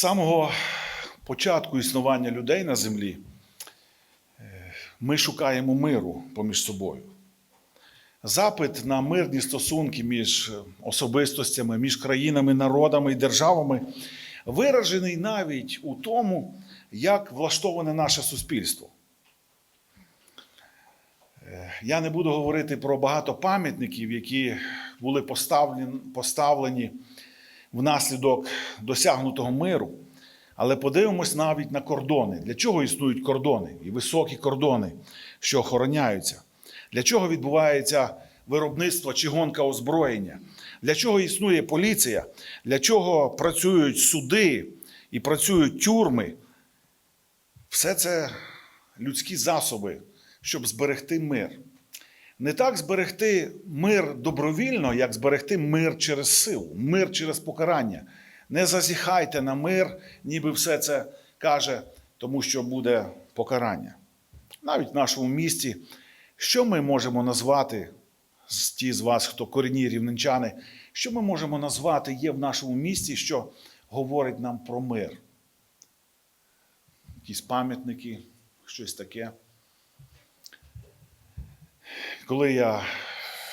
самого початку існування людей на землі е, ми шукаємо миру поміж собою. Запит на мирні стосунки між особистостями, між країнами, народами і державами виражений навіть у тому, як влаштоване наше суспільство. Е, Я не буду говорити про багато пам'ятників, які були поставлені, поставлені внаслідок досягнутого миру. Але подивимось навіть на кордони. Для чого існують кордони і високі кордони, що охороняються? Для чого відбувається виробництво чи гонка озброєння? Для чого існує поліція? Для чого працюють суди і працюють тюрми? Все це людські засоби, щоб зберегти мир. Не так зберегти мир добровільно, як зберегти мир через силу, мир через покарання. Не зазіхайте на мир, ніби все це каже, тому що буде покарання. Навіть в нашому місті, що ми можемо назвати, ті з вас, хто корінні рівненчани, що ми можемо назвати є в нашому місті, що говорить нам про мир? Якісь пам'ятники, щось таке. Коли я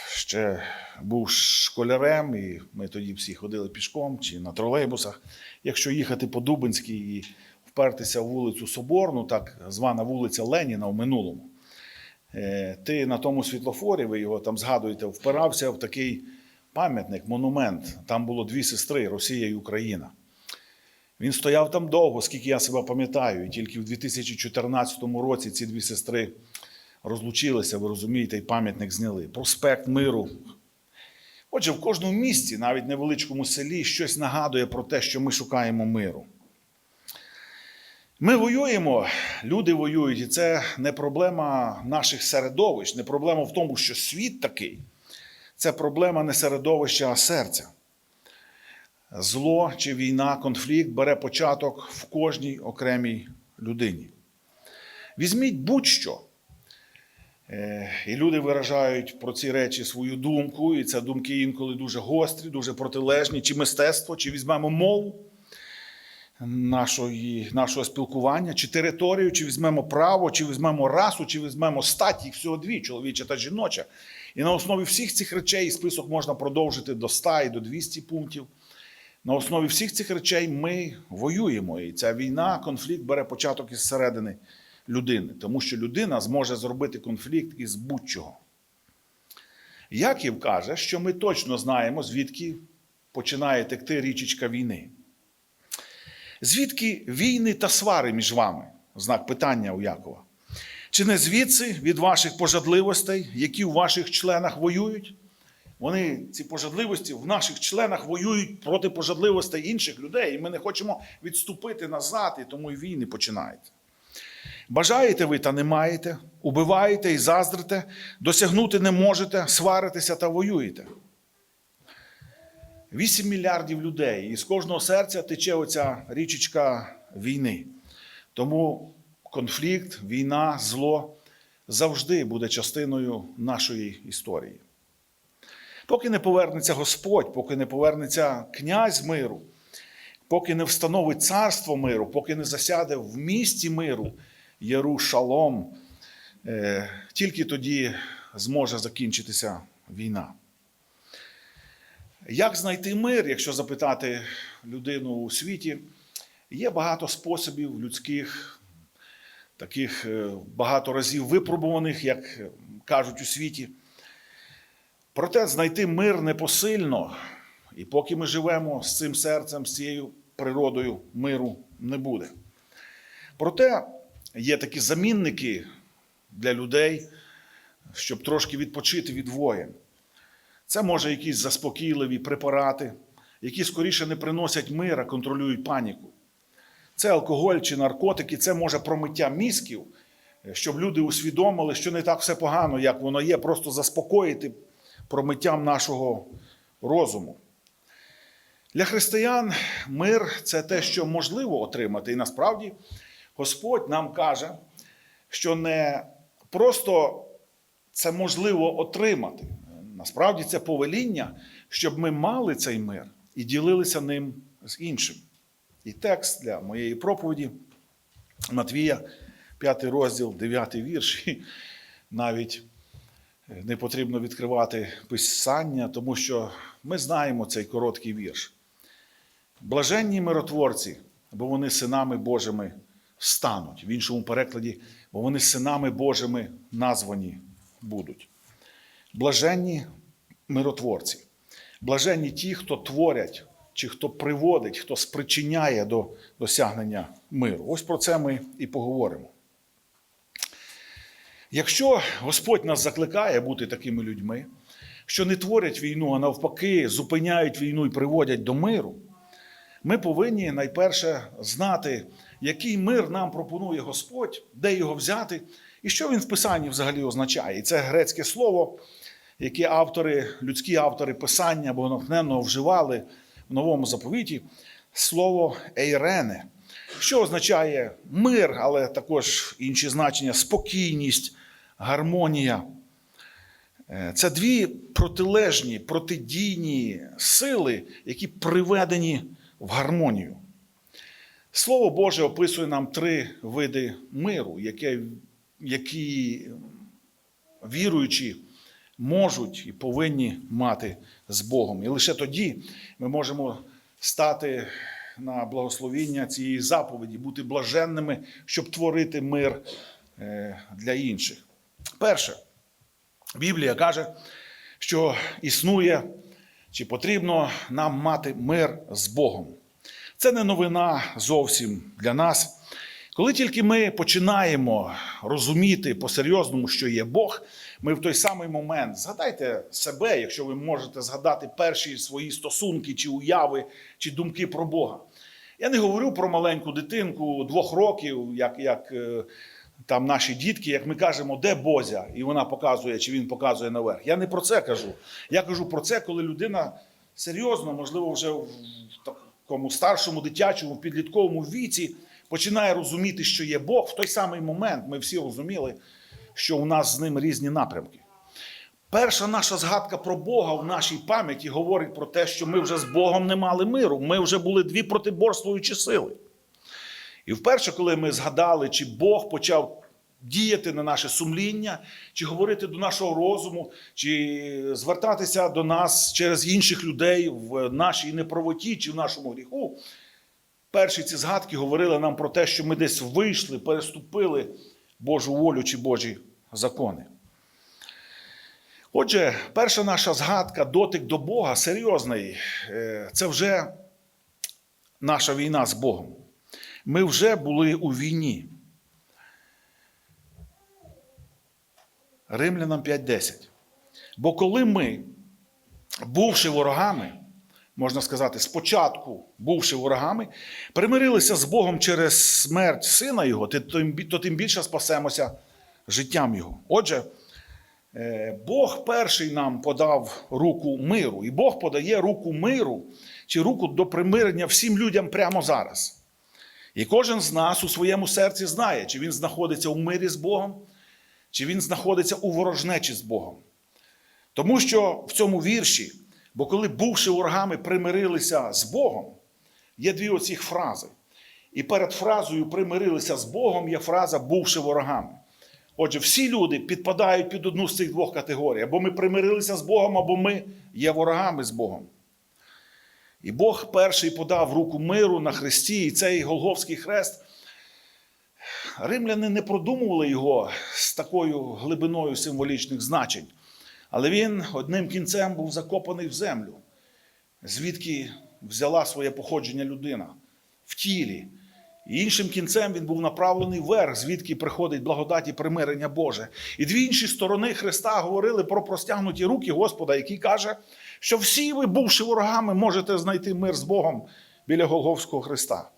ще був школярем, і ми тоді всі ходили пішком чи на тролейбусах, якщо їхати по Дубинській і впертися в вулицю Соборну, так звана вулиця Леніна в минулому, е, ти на тому світлофорі, ви його там згадуєте, впирався в такий пам'ятник, монумент. Там було дві сестри Росія і Україна. Він стояв там довго, скільки я себе пам'ятаю, і тільки в 2014 році ці дві сестри розлучилися, ви розумієте, і пам'ятник зняли. Проспект миру. Отже, в кожному місті, навіть невеличкому селі, щось нагадує про те, що ми шукаємо миру. Ми воюємо, люди воюють, і це не проблема наших середовищ, не проблема в тому, що світ такий. Це проблема не середовища, а серця. Зло чи війна, конфлікт бере початок в кожній окремій людині. Візьміть будь-що. Е, І люди виражають про ці речі свою думку, і це думки інколи дуже гострі, дуже протилежні, чи мистецтво, чи візьмемо мову нашої, нашого спілкування, чи територію, чи візьмемо право, чи візьмемо расу, чи візьмемо стать, їх всього дві, чоловіча та жіноча. І на основі всіх цих речей список можна продовжити до 100 і до 200 пунктів. На основі всіх цих речей ми воюємо. І ця війна, конфлікт бере початок із середини людини, тому що людина зможе зробити конфлікт із будь-чого. Яків каже, що ми точно знаємо, звідки починає текти річечка війни. Звідки війни та свари між вами? Знак питання у Якова. Чи не звідси від ваших пожадливостей, які в ваших членах воюють? Вони, ці пожадливості, в наших членах воюють проти пожадливостей інших людей, і ми не хочемо відступити назад, і тому і війни починаються. Бажаєте ви та не маєте, убиваєте і заздрите, досягнути не можете, сваритеся та воюєте. 8 мільярдів людей, і з кожного серця тече оця річечка війни. Тому конфлікт, війна, зло завжди буде частиною нашої історії. Поки не повернеться Господь, поки не повернеться князь миру, поки не встановить царство миру, поки не засяде в місті миру Єрушалом, е, тільки тоді зможе закінчитися війна. Як знайти мир, якщо запитати людину у світі, є багато способів людських, таких е, багато разів випробуваних, як кажуть у світі. Проте знайти мир непосильно, і поки ми живемо з цим серцем, з цією природою, миру не буде. Проте є такі замінники для людей, щоб трошки відпочити від воєн. Це може якісь заспокійливі препарати, які скоріше не приносять мир, а контролюють паніку. Це алкоголь чи наркотики, це може промиття мізків, щоб люди усвідомили, що не так все погано, як воно є, просто заспокоїти промиттям нашого розуму. Для християн мир це те, що можливо отримати. І насправді Господь нам каже, що не просто це можливо отримати. Насправді це повеління, щоб ми мали цей мир і ділилися ним з іншим. І текст для моєї проповіді Матвія, 5 розділ, 9 вірш. Навіть не потрібно відкривати писання, тому що ми знаємо цей короткий вірш. Блаженні миротворці, бо вони синами Божими стануть. В іншому перекладі, бо вони синами Божими названі будуть. Блаженні миротворці. Блаженні ті, хто творять, чи хто приводить, хто спричиняє до досягнення миру. Ось про це ми і поговоримо. Якщо Господь нас закликає бути такими людьми, що не творять війну, а навпаки, зупиняють війну і приводять до миру, ми повинні найперше знати, який мир нам пропонує Господь, де його взяти, і що він в Писанні взагалі означає. І це грецьке слово, яке автори, людські автори Писання богонатхненно вживали в новому заповіті, слово ейрене, що означає мир, але також інші значення спокійність, гармонія. Е, Це дві протилежні, протидійні сили, які приведені в гармонію. Слово Боже описує нам три види миру, яке, які віруючі можуть і повинні мати з Богом. І лише тоді ми можемо стати на благословіння цієї заповіді, бути блаженними, щоб творити мир е, для інших. Перше, Біблія каже, що існує чи потрібно нам мати мир з Богом. Це не новина зовсім для нас. Коли тільки ми починаємо розуміти по-серйозному, що є Бог, ми в той самий момент згадайте себе, якщо ви можете згадати перші свої стосунки, чи уяви, чи думки про Бога. Я не говорю про маленьку дитинку двох років, як, як е, там наші дітки, як ми кажемо, де Бозя, і вона показує, чи він показує наверх. Я не про це кажу. Я кажу про це, коли людина серйозно, можливо, вже в такому старшому, дитячому, підлітковому віці починає розуміти, що є Бог. В той самий момент ми всі розуміли, що у нас з ним різні напрямки. Перша наша згадка про Бога в нашій пам'яті говорить про те, що ми вже з Богом не мали миру. Ми вже були дві протиборствуючі сили. І вперше, коли ми згадали, чи Бог почав діяти на наше сумління, чи говорити до нашого розуму, чи звертатися до нас через інших людей в нашій неправоті чи в нашому гріху, перші ці згадки говорили нам про те, що ми десь вийшли, переступили Божу волю чи Божі закони. Отже, перша наша згадка, дотик до Бога серйозний, е, це вже наша війна з Богом. Ми вже були у війні. Римлянам 5.10. Бо коли ми, бувши ворогами, можна сказати, спочатку, бувши ворогами, примирилися з Богом через смерть сина Його, то тим більше спасемося життям Його. Отже, е, Бог перший нам подав руку миру, і Бог подає руку миру чи руку до примирення всім людям прямо зараз. І кожен з нас у своєму серці знає, чи він знаходиться у мирі з Богом, чи він знаходиться у ворожнечі з Богом. Тому що в цьому вірші, бо коли бувши ворогами примирилися з Богом, є дві оці фрази. І перед фразою примирилися з Богом є фраза бувши ворогами. Отже, всі люди підпадають під одну з цих двох категорій. Або ми примирилися з Богом, або ми є ворогами з Богом. І Бог перший подав руку миру на Христі, і цей Голговський хрест. Римляни не продумували його з такою глибиною символічних значень, але він одним кінцем був закопаний в землю, звідки взяла своє походження людина в тілі. І іншим кінцем він був направлений вверх, звідки приходить благодать і примирення Боже. І дві інші сторони Христа говорили про простягнуті руки Господа, який каже, що всі ви, бувши ворогами, можете знайти мир з Богом біля Голговського Христа.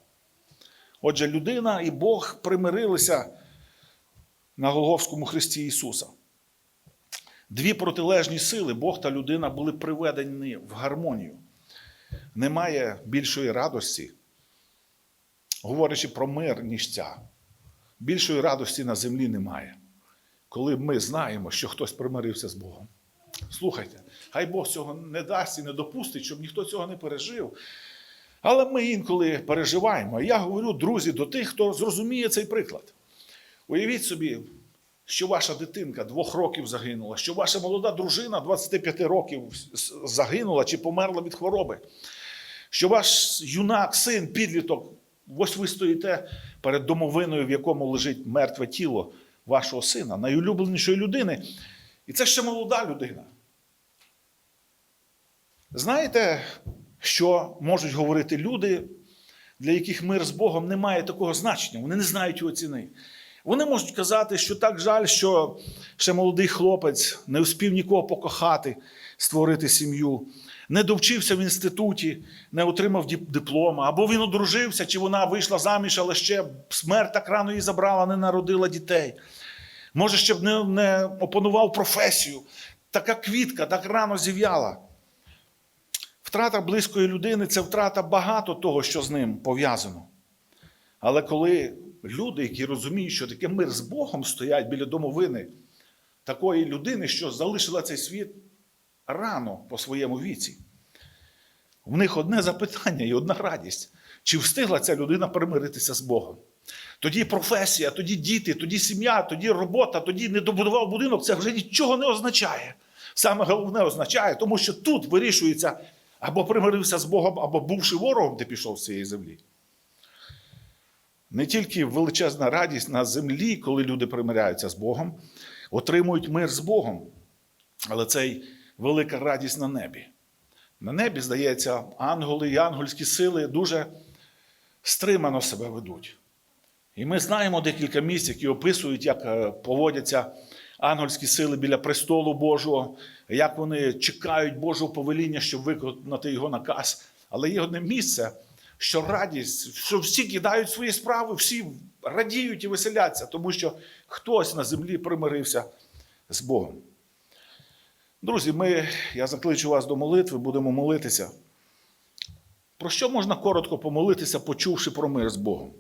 Отже, людина і Бог примирилися на Голговському Христі Ісуса. Дві протилежні сили, Бог та людина, були приведені в гармонію. Немає більшої радості, говорячи про мир, ніж ця. Більшої радості на землі немає, коли ми знаємо, що хтось примирився з Богом. Слухайте, хай Бог цього не дасть і не допустить, щоб ніхто цього не пережив. Але ми інколи переживаємо. Я говорю, друзі, до тих, хто зрозуміє цей приклад. Уявіть собі, що ваша дитинка двох років загинула, що ваша молода дружина 25 років загинула чи померла від хвороби, що ваш юнак, син, підліток, ось ви стоїте перед домовиною, в якому лежить мертве тіло вашого сина, найулюбленішої людини. І це ще молода людина. Знаєте, що можуть говорити люди, для яких мир з Богом не має такого значення, вони не знають його ціни. Вони можуть казати, що так жаль, що ще молодий хлопець не успів нікого покохати, створити сім'ю, не довчився в інституті, не отримав диплома, або він одружився, чи вона вийшла заміж, але ще смерть так рано її забрала, не народила дітей. Може, ще б не, не опанував професію. Така квітка так рано зів'яла. Втрата близької людини це втрата багато того, що з ним пов'язано. Але коли люди, які розуміють, що таке мир з Богом стоять біля домовини такої людини, що залишила цей світ рано по своєму віці, в них одне запитання і одна радість. Чи встигла ця людина примиритися з Богом? Тоді професія, тоді діти, тоді сім'я, тоді робота, тоді не добудував будинок, це вже нічого не означає. Саме головне означає, тому що тут вирішується або примирився з Богом, або бувши ворогом, ти пішов з цієї землі. Не тільки величезна радість на землі, коли люди примиряються з Богом, отримують мир з Богом, але це й велика радість на небі. На небі, здається, ангели і ангельські сили дуже стримано себе ведуть. І ми знаємо декілька місць, які описують, як е, поводяться ангельські сили біля престолу Божого, як вони чекають Божого повеління, щоб виконати його наказ. Але є одне місце, що радість, що всі кидають свої справи, всі радіють і веселяться, тому що хтось на землі примирився з Богом. Друзі, ми, я закличу вас до молитви, будемо молитися. Про що можна коротко помолитися, почувши про мир з Богом?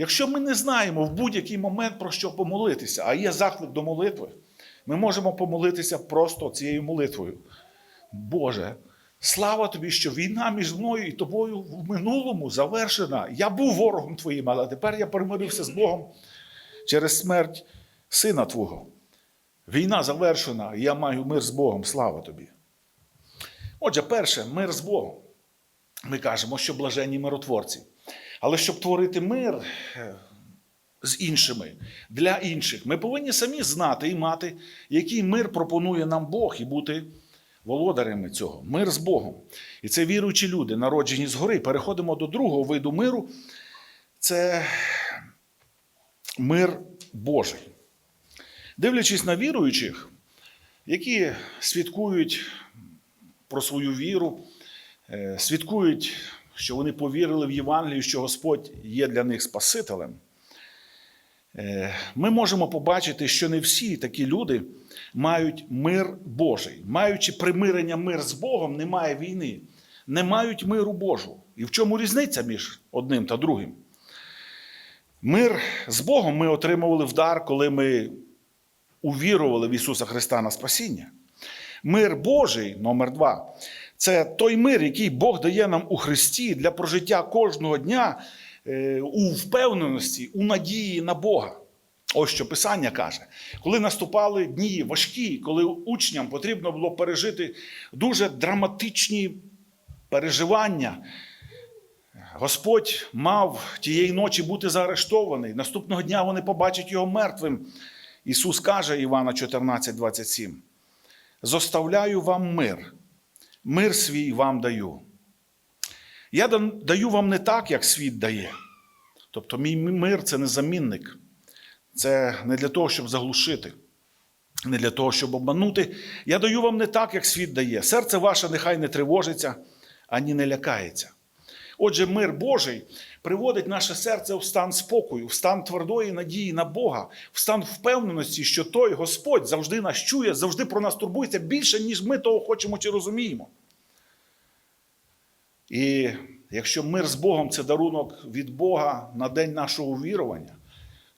Якщо ми не знаємо в будь-який момент про що помолитися, а є заклик до молитви, ми можемо помолитися просто цією молитвою. Боже, слава тобі, що війна між мною і тобою в минулому завершена. Я був ворогом твоїм, але тепер я примирився з Богом через смерть сина Твого. Війна завершена, і я маю мир з Богом. Слава тобі. Отже, перше, мир з Богом. Ми кажемо, що блаженні миротворці. Але щоб творити мир е, з іншими, для інших, ми повинні самі знати і мати, який мир пропонує нам Бог і бути володарями цього. Мир з Богом. І це віруючі люди, народжені згори. Переходимо до другого виду миру. Це мир Божий. Дивлячись на віруючих, які свідкують про свою віру, е, свідкують, що вони повірили в Євангелію, що Господь є для них Спасителем. Е, Ми можемо побачити, що не всі такі люди мають мир Божий. Маючи примирення мир з Богом, немає війни, не мають миру Божого. І в чому різниця між одним та другим? Мир з Богом ми отримували в дар, коли ми увірували в Ісуса Христа на спасіння. Мир Божий, номер два, це той мир, який Бог дає нам у Христі для прожиття кожного дня е, у впевненості, у надії на Бога. Ось що Писання каже, коли наступали дні важкі, коли учням потрібно було пережити дуже драматичні переживання, Господь мав тієї ночі бути заарештований. Наступного дня вони побачать його мертвим. Ісус каже Івана 14, 27. Зоставляю вам мир, мир свій вам даю. Я даю вам не так, як світ дає. Тобто, мій мир це не замінник. Це не для того, щоб заглушити, не для того, щоб обманути. Я даю вам не так, як світ дає. Серце ваше нехай не тривожиться, ані не лякається. Отже, мир Божий приводить наше серце в стан спокою, в стан твердої надії на Бога, в стан впевненості, що той Господь завжди нас чує, завжди про нас турбується більше, ніж ми того хочемо чи розуміємо. І якщо мир з Богом це дарунок від Бога на день нашого вірування,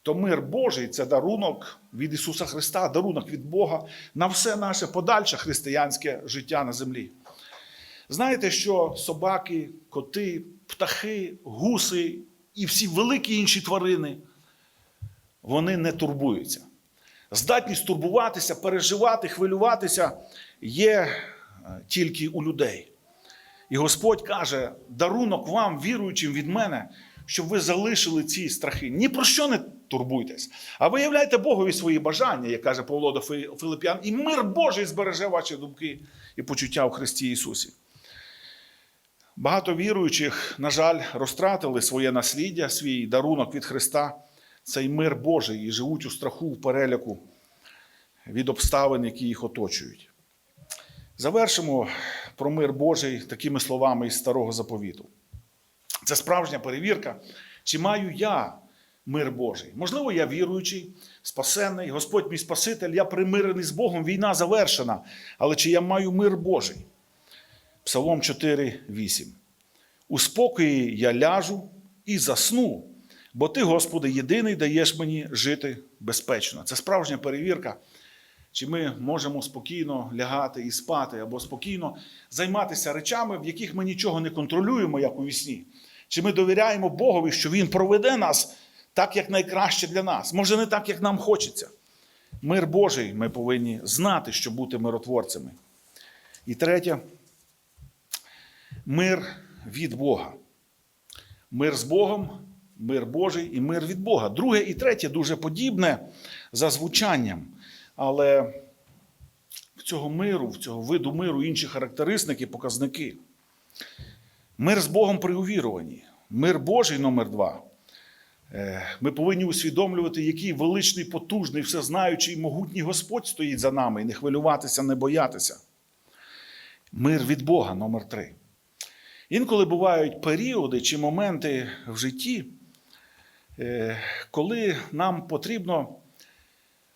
то мир Божий це дарунок від Ісуса Христа, дарунок від Бога на все наше подальше християнське життя на землі. Знаєте, що собаки, коти, птахи, гуси і всі великі інші тварини, вони не турбуються. Здатність турбуватися, переживати, хвилюватися є е, тільки у людей. І Господь каже: дарунок вам, віруючим від мене, щоб ви залишили ці страхи. Ні про що не турбуйтесь, а виявляйте Богові свої бажання, як каже Павло до Фи- Филип'ян, і мир Божий збереже ваші думки і почуття в Христі Ісусі. Багато віруючих, на жаль, розтратили своє насліддя, свій дарунок від Христа, цей мир Божий, і живуть у страху, в переляку від обставин, які їх оточують. Завершимо про мир Божий такими словами із старого заповіту. Це справжня перевірка, чи маю я мир Божий. Можливо, я віруючий, спасенний, Господь мій Спаситель, я примирений з Богом, війна завершена. Але чи я маю мир Божий? Псалом 4, 8. У спокої я ляжу і засну, бо ти, Господи, єдиний даєш мені жити безпечно. Це справжня перевірка, чи ми можемо спокійно лягати і спати, або спокійно займатися речами, в яких ми нічого не контролюємо, як у вісні. Чи ми довіряємо Богові, що Він проведе нас так, як найкраще для нас, може, не так, як нам хочеться. Мир Божий ми повинні знати, що бути миротворцями. І третє мир від Бога. Мир з Богом, мир Божий і мир від Бога. Друге і третє дуже подібне за звучанням. Але в цього миру, в цього виду миру інші характеристики, показники. Мир з Богом при увіруванні. Мир Божий номер два. Е, Ми повинні усвідомлювати, який величний, потужний, всезнаючий, могутній Господь стоїть за нами і не хвилюватися, не боятися. Мир від Бога номер три. Інколи бувають періоди чи моменти в житті, е, коли нам потрібно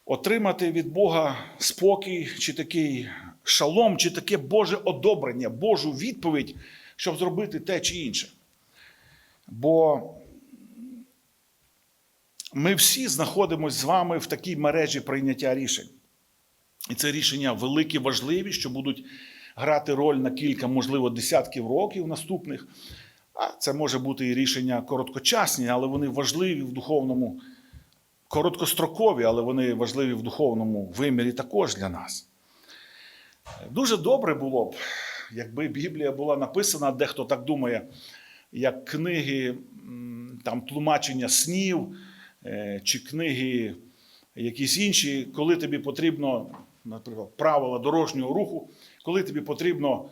отримати від Бога спокій, чи такий шалом, чи таке Боже одобрення, Божу відповідь, щоб зробити те чи інше. Бо ми всі знаходимося з вами в такій мережі прийняття рішень. І це рішення великі, важливі, що будуть грати роль на кілька, можливо, десятків років наступних. А це може бути і рішення короткочасні, але вони важливі в духовному, короткострокові, але вони важливі в духовному вимірі також для нас. Дуже добре було б, якби Біблія була написана, дехто так думає, як книги там, тлумачення снів е, чи книги якісь інші, коли тобі потрібно, наприклад, правила дорожнього руху, коли тобі потрібно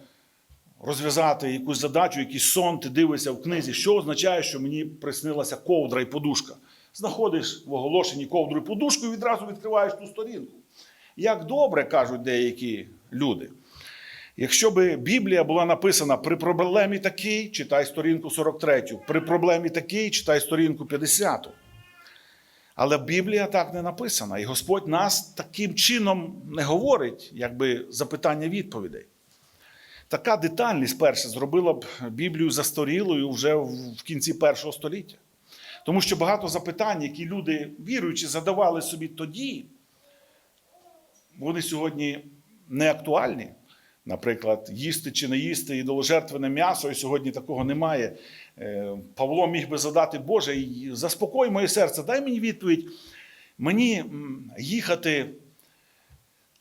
розв'язати якусь задачу, якийсь сон, ти дивишся в книзі, що означає, що мені приснилася ковдра і подушка. Знаходиш в оголошенні ковдру і подушку і відразу відкриваєш ту сторінку. Як добре кажуть деякі люди. Якщо би Біблія була написана при проблемі такій, читай сторінку 43, при проблемі такій, читай сторінку 50. Але Біблія так не написана, і Господь нас таким чином не говорить, якби запитання відповідей. Така детальність перше зробила б Біблію застарілою вже в кінці першого століття. Тому що багато запитань, які люди віруючи, задавали собі тоді, вони сьогодні не актуальні. Наприклад, їсти чи не їсти ідоложертвене м'ясо, і сьогодні такого немає. Е, Павло міг би задати, Боже, заспокой моє серце, дай мені відповідь. Мені їхати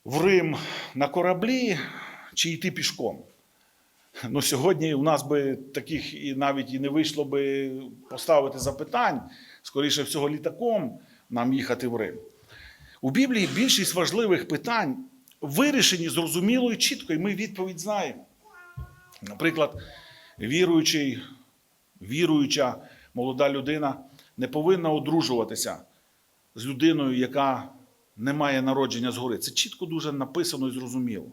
в Рим на кораблі чи йти пішком. Ну, сьогодні у нас би таких і навіть і не вийшло би поставити запитань, скоріше всього, літаком нам їхати в Рим. У Біблії більшість важливих питань вирішені зрозуміло і чітко, і ми відповідь знаємо. Наприклад, віруючий, віруюча молода людина не повинна одружуватися з людиною, яка не має народження згори. Це чітко дуже написано і зрозуміло.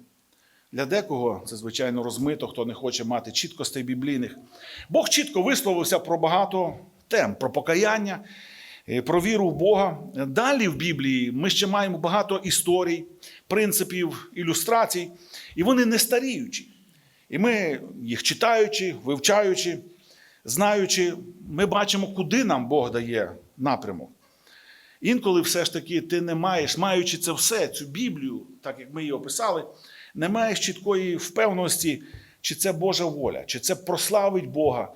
Для декого це, звичайно, розмито, хто не хоче мати чіткостей біблійних. Бог чітко висловився про багато тем: про покаяння, е, про віру в Бога. Далі в Біблії ми ще маємо багато історій, принципів, ілюстрацій, і вони не старіючі. І ми, їх читаючи, вивчаючи, знаючи, ми бачимо, куди нам Бог дає напрямок. Інколи все ж таки ти не маєш, маючи це все, цю Біблію, так як ми її описали, не маєш чіткої впевненості, чи це Божа воля, чи це прославить Бога.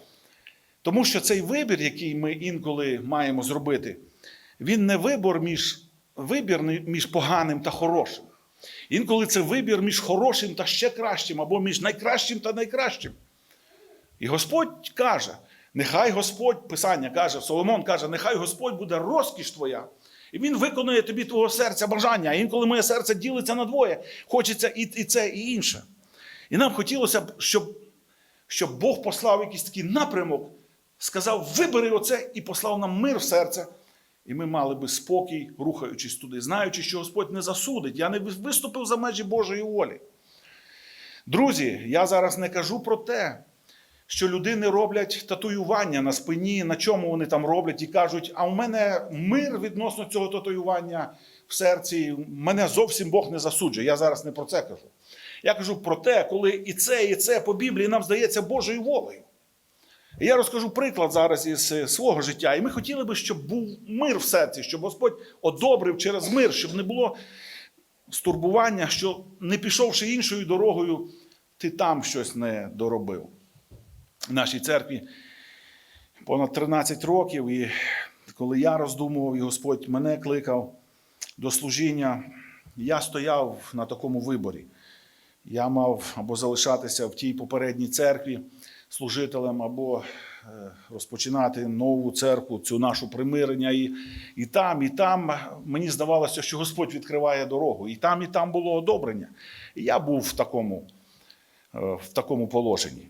Тому що цей вибір, який ми інколи маємо зробити, він не вибір між, вибір між поганим та хорошим. Інколи це вибір між хорошим та ще кращим, або між найкращим та найкращим. І Господь каже, нехай Господь, Писання каже, Соломон каже, нехай Господь буде розкіш твоя. І він виконує тобі твого серця бажання. А інколи моє серце ділиться на двоє. Хочеться і, і це, і інше. І нам хотілося б, щоб, щоб Бог послав якийсь такий напрямок, сказав, вибери оце і послав нам мир в серце. І ми мали би спокій, рухаючись туди, знаючи, що Господь не засудить. Я не виступив за межі Божої волі. Друзі, я зараз не кажу про те, що людини роблять татуювання на спині, на чому вони там роблять, і кажуть, а у мене мир відносно цього татуювання в серці, мене зовсім Бог не засуджує. Я зараз не про це кажу. Я кажу про те, коли і це, і це по Біблії нам здається Божою волею. Я розкажу приклад зараз із е, свого життя. І ми хотіли би, щоб був мир в серці, щоб Господь одобрив через мир, щоб не було стурбування, що не пішовши іншою дорогою, ти там щось не доробив. Нашій церкві понад 13 років, і коли я роздумував, і Господь мене кликав до служіння, я стояв на такому виборі. Я мав або залишатися в тій попередній церкві служителем, або е, розпочинати нову церкву, цю нашу примирення. І, і там, і там мені здавалося, що Господь відкриває дорогу. І там, і там було одобрення. І я був в такому, е, в такому положенні.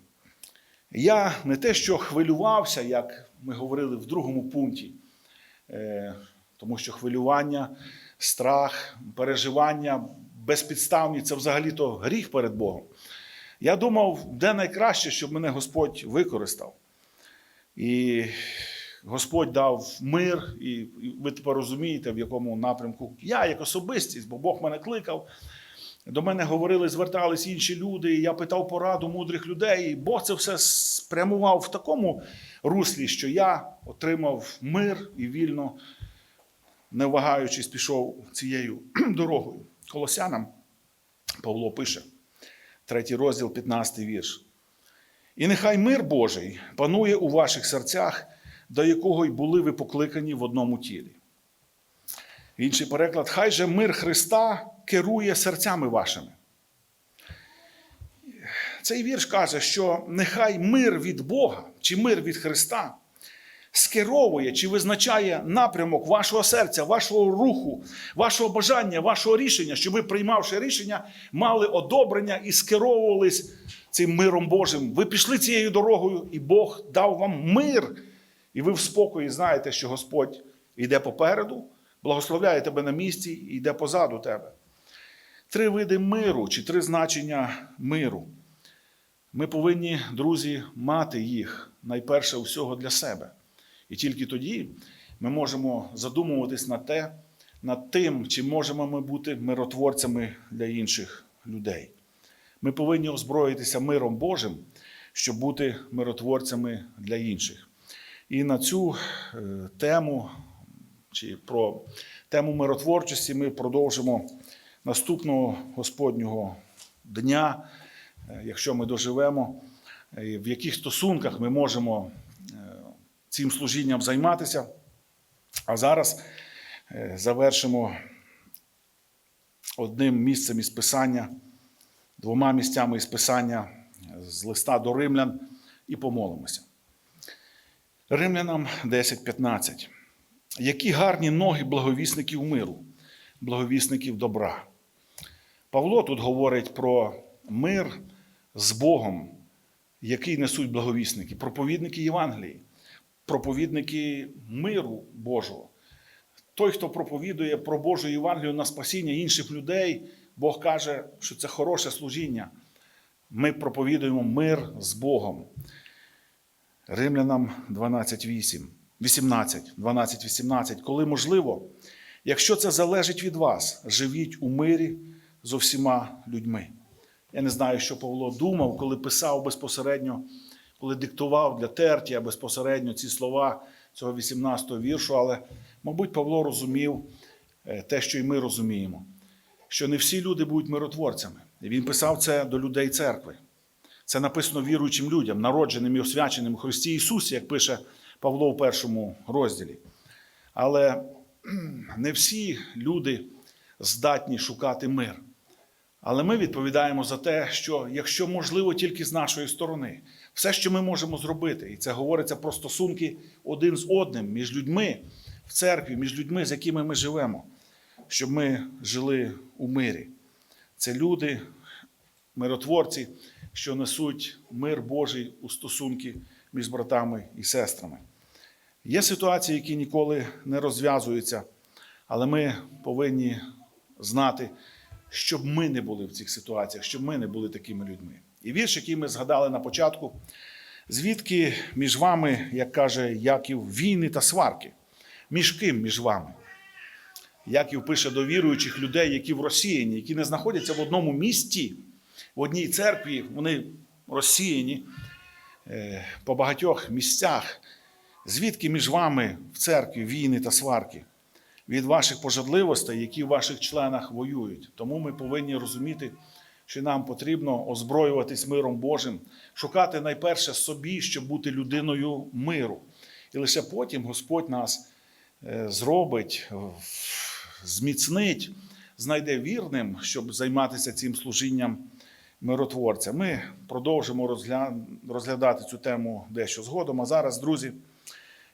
Я не те, що хвилювався, як ми говорили в другому пункті, е, тому що хвилювання, страх, переживання безпідставні це взагалі-то гріх перед Богом. Я думав, де найкраще, щоб мене Господь використав. І Господь дав мир, і ви тепер розумієте, в якому напрямку я, як особистість, бо Бог мене кликав. До мене говорили, звертались інші люди, і я питав пораду мудрих людей. Бог це все спрямував в такому руслі, що я отримав мир і вільно, не вагаючись, пішов цією дорогою. Колосянам Павло пише, третій розділ, 15 вірш. І нехай мир Божий панує у ваших серцях, до якого й були ви покликані в одному тілі. Інший переклад, хай же мир Христа керує серцями вашими. Цей вірш каже, що нехай мир від Бога чи мир від Христа скеровує чи визначає напрямок вашого серця, вашого руху, вашого бажання, вашого рішення, щоб ви, приймавши рішення, мали одобрення і скеровувались цим миром Божим. Ви пішли цією дорогою, і Бог дав вам мир. І ви в спокої знаєте, що Господь йде попереду, благословляє тебе на місці і йде позаду тебе. Три види миру чи три значення миру. Ми повинні, друзі, мати їх найперше всього для себе. І тільки тоді ми можемо задумуватись над те, над тим, чи можемо ми бути миротворцями для інших людей. Ми повинні озброїтися миром Божим, щоб бути миротворцями для інших. І на цю е, тему, чи про тему миротворчості ми продовжимо наступного Господнього дня, е, якщо ми доживемо, е, в яких стосунках ми можемо цим служінням займатися. А зараз завершимо одним місцем із Писання, двома місцями із Писання з листа до римлян і помолимося. Римлянам 10.15. Які гарні ноги благовісників миру, благовісників добра. Павло тут говорить про мир з Богом, який несуть благовісники, проповідники Євангелії, проповідники миру Божого. Той, хто проповідує про Божу Євангелію на спасіння інших людей, Бог каже, що це хороше служіння. Ми проповідуємо мир з Богом. Римлянам 12.8, 18, 12, 18. Коли можливо, якщо це залежить від вас, живіть у мирі з усіма людьми. Я не знаю, що Павло думав, коли писав безпосередньо, коли диктував для Тертія безпосередньо ці слова цього 18-го віршу, але, мабуть, Павло розумів те, що і ми розуміємо, що не всі люди будуть миротворцями. І він писав це до людей церкви. Це написано віруючим людям, народженим і освяченим у Христі Ісусі, як пише Павло у першому розділі. Але не всі люди здатні шукати мир. Але ми відповідаємо за те, що якщо можливо тільки з нашої сторони, все, що ми можемо зробити, і це говориться про стосунки один з одним між людьми в церкві, між людьми, з якими ми живемо, щоб ми жили у мирі. Це люди, миротворці, що несуть мир Божий у стосунки між братами і сестрами. Є ситуації, які ніколи не розв'язуються, але ми повинні знати, щоб ми не були в цих ситуаціях, щоб ми не були такими людьми. І вірш, який ми згадали на початку, звідки між вами, як каже Яків, війни та сварки? Між ким між вами? Яків пише до віруючих людей, які в розсіяні, які не знаходяться в одному місті, в одній церкві, вони розсіяні е, по багатьох місцях. Звідки між вами в церкві війни та сварки? Від ваших пожадливостей, які в ваших членах воюють. Тому ми повинні розуміти, що нам потрібно озброюватись миром Божим, шукати найперше собі, щоб бути людиною миру. І лише потім Господь нас е, зробить, зміцнить, знайде вірним, щоб займатися цим служінням миротворця. Ми продовжимо розглядати цю тему дещо згодом. А зараз, друзі,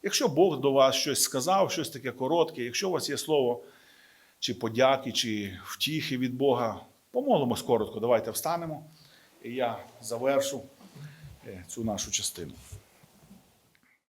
якщо Бог до вас щось сказав, щось таке коротке, якщо у вас є слово чи подяки, чи втіхи від Бога, помолимось коротко, давайте встанемо, і я завершу е, цю нашу частину.